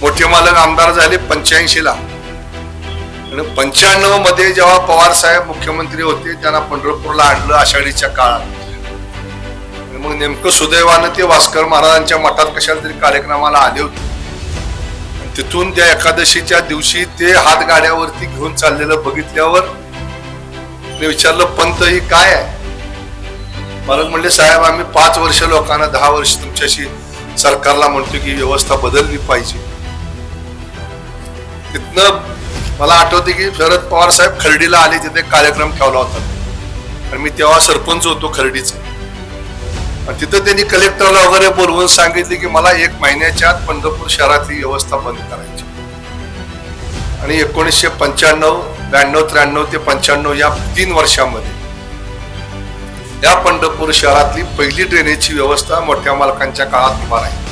मोठे मालक आमदार झाले पंच्याऐंशीला. आणि पंच्याण्णवमध्ये जेव्हा पवार साहेब मुख्यमंत्री होते त्यांना पंढरपूरला आणलं आषाढीच्या काळात. मग नेमकं सुदैवानं ते भास्कर महाराजांच्या मठात कशाला तरी कार्यक्रमाला आले होते. तिथून त्या एकादशीच्या दिवशी ते हात गाड्यावरती घेऊन चाललेलं बघितल्यावर मी विचारलं पंत ही काय आहे? मला म्हणले साहेब आम्ही पाच वर्ष लोकांना दहा वर्ष तुमच्याशी सरकारला म्हणतो की व्यवस्था बदलली पाहिजे. तिथनं मला आठवते की शरद पवार साहेब खर्डीला आले तिथे कार्यक्रम ठेवला होता. आणि मी तेव्हा सरपंच होतो खर्डीचा. आणि तिथं त्यांनी कलेक्टरला वगैरे बोलवून सांगितले की मला एक महिन्याच्या आत पंढरपूर शहरातली व्यवस्था बंद करायची आणि एकोणीसशे पंच्याण्णव ब्याण्णव त्र्याण्णव ते पंच्याण्णव या तीन वर्षामध्ये या पंढरपूर शहरातली पहिली ड्रेनेजची व्यवस्था मोठ्या मालकांच्या काळात उभा राहील.